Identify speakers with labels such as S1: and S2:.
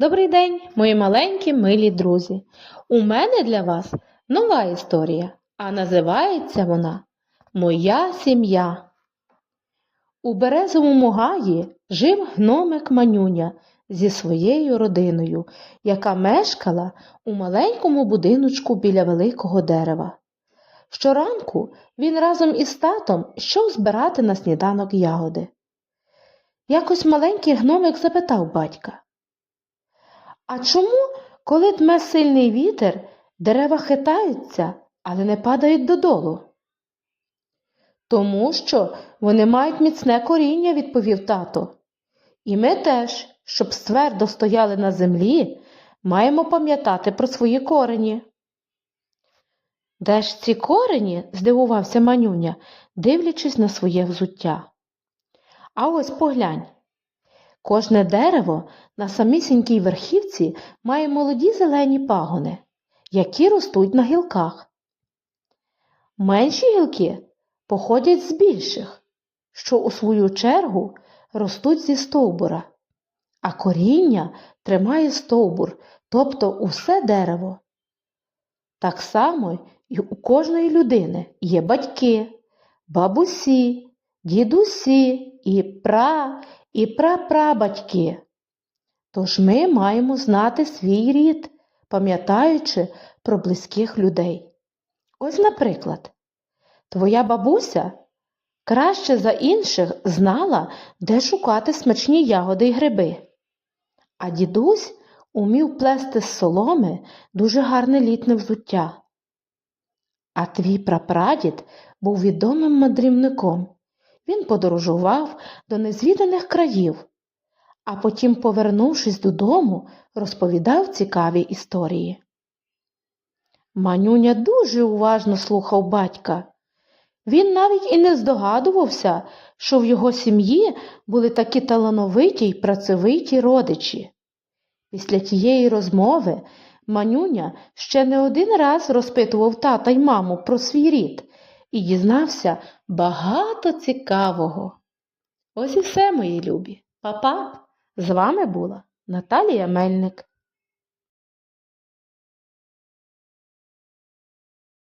S1: Добрий день, мої маленькі милі друзі. У мене для вас нова історія, а називається вона Моя сім'я. У березовому гаї жив гномик Манюня зі своєю родиною, яка мешкала у маленькому будиночку біля великого дерева. Щоранку він разом із татом йшов збирати на сніданок ягоди. Якось маленький гномик запитав батька. А чому, коли дме сильний вітер, дерева хитаються, але не падають додолу? Тому що вони мають міцне коріння, відповів тато. І ми теж, щоб ствердо стояли на землі, маємо пам'ятати про свої корені. Де ж ці корені? здивувався манюня, дивлячись на своє взуття. А ось поглянь. Кожне дерево на самісінькій верхівці має молоді зелені пагони, які ростуть на гілках. Менші гілки походять з більших, що у свою чергу ростуть зі стовбура, а коріння тримає стовбур, тобто усе дерево. Так само і у кожної людини є батьки, бабусі, дідусі і пра, і прапрабатьки. Тож ми маємо знати свій рід, пам'ятаючи про близьких людей. Ось, наприклад, твоя бабуся краще за інших знала, де шукати смачні ягоди й гриби, а дідусь умів плести з соломи дуже гарне літне взуття. А твій прапрадід був відомим мандрівником. Він подорожував до незвіданих країв, а потім, повернувшись додому, розповідав цікаві історії. Манюня дуже уважно слухав батька. Він навіть і не здогадувався, що в його сім'ї були такі талановиті й працьовиті родичі. Після тієї розмови Манюня ще не один раз розпитував тата й маму про свій рід і дізнався багато цікавого. Ось і все, мої любі. Па-па! З вами була Наталія Мельник.